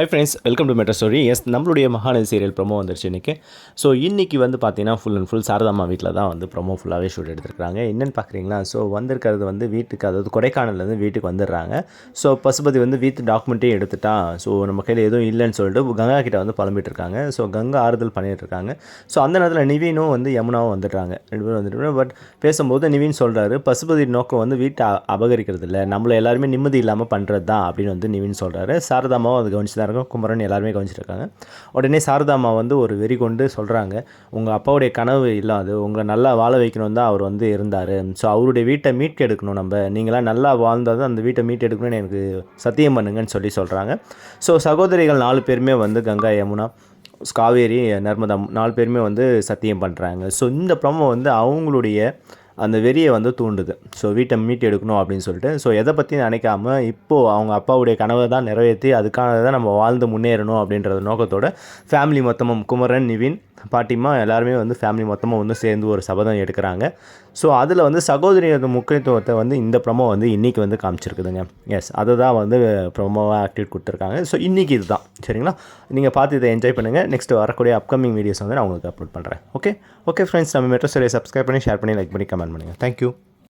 Hi friends welcome to metro story S நம்மளுடைய Mahanadi serial promo வந்துருச்சு இன்றைக்கி ஸோ இன்றைக்கி வந்து பார்த்தீங்கன்னா ஃபுல் அண்ட் ஃபுல் சாரதாம்மா வீட்டில் தான் வந்து ப்ரோமோ ஃபுல்லாகவே ஷூட் எடுத்துருக்காங்க என்னென்னு பார்க்குறீங்களா ஸோ வந்திருக்கிறது வந்து வீட்டுக்கு அதாவது கொடைக்கானல்லேருந்து வீட்டுக்கு வந்துடுறாங்க. ஸோ பசுபதி வந்து வீட்டு டாக்குமெண்ட்டே எடுத்துட்டா. ஸோ நம்ம கையில் எதுவும் இல்லைன்னு சொல்லிட்டு கங்கா கிட்ட வந்து புலம்பிட்டு இருக்காங்க ஸோ கங்கா ஆறுதல் பண்ணிகிட்டு இருக்காங்க ஸோ அந்த நேரத்தில் நிவீனும் வந்து யமுனாவும் வந்துடுறாங்க. ரெண்டு பேரும் வந்துட்டு பட் பேசும்போது நிவீன் சொல்கிறாரு பசுபதி நோக்கம் வந்து வீட்டை அபகரிக்கிறது இல்லை. நம்மளை எல்லாருமே நிம்மதி இல்லாமல் பண்ணுறது தான் அப்படின்னு வந்து நிவின் சொல்கிறாரு சாரதாமாவும் அது கவனிச்சு தான் இருக்கும் குமரன் எல்லாருமே கவனிச்சிருக்காங்க. உடனே சாரதாமா வந்து ஒரு வெறி கொண்டு சொல்கிறாங்க உங்கள் அப்பாவுடைய கனவு இல்லாது உங்களை நல்லா வாழ வைக்கணும் தான் அவர் வந்து இருந்தார். ஸோ அவருடைய வீட்டை மீட்டு எடுக்கணும் நம்ம. நீங்களாம் நல்லா வாழ்ந்தால் தான் அந்த வீட்டை மீட்டு எடுக்கணும்னு எனக்கு சத்தியம் பண்ணுங்கன்னு சொல்லி சொல்கிறாங்க ஸோ சகோதரிகள் நாலு பேருமே வந்து கங்கா யமுனா காவேரி நர்மதா நாலு பேருமே வந்து சத்தியம் பண்ணுறாங்க ஸோ இந்த ப்ரமோ வந்து அவங்களுடைய அந்த வெறியை வந்து தூண்டுது. ஸோ வீட்டை மீட்டு எடுக்கணும் அப்படின்னு சொல்லிட்டு. ஸோ எதை பற்றி நினைக்காம இப்போது அவங்க அப்பாவுடைய கனவை தான் நிறைவேற்றி அதுக்காக தான் நம்ம வாழ்ந்து முன்னேறணும் அப்படின்ற நோக்கத்தோட ஃபேமிலி மொத்தமும் குமரன் நிவின் பாட்டிமா எல்லாருமே வந்து ஃபேமிலி மொத்தமாக வந்து சேர்ந்து ஒரு சபதம் எடுக்கிறாங்க. ஸோ அதில் வந்து சகோதரியோட முக்கியத்துவத்தை வந்து இந்த ப்ரமோ வந்து இன்றைக்கி வந்து காமிச்சிருக்குதுங்க. எஸ் அதை தான் வந்து ப்ரமோவாக ஆக்டிவேட் கொடுத்துருக்காங்க. ஸோ இன்றைக்கி இதுதான். சரிங்களா? நீங்கள் பார்த்து இதை என்ஜாய் பண்ணுங்கள் நெக்ஸ்ட் வரக்கூடிய அப்கமிங் வீடியோஸ் வந்து நான் உங்களுக்கு அப்லோட் பண்ணுறேன் ஓகே ஓகே ஃப்ரெண்ட்ஸ் நம்ம மெட்ரோ சரியை சப்ஸ்கிரைப் பண்ணி ஷேர் பண்ணி லைக் பண்ணி கமெண்ட் பண்ணுங்கள் தேங்க்யூ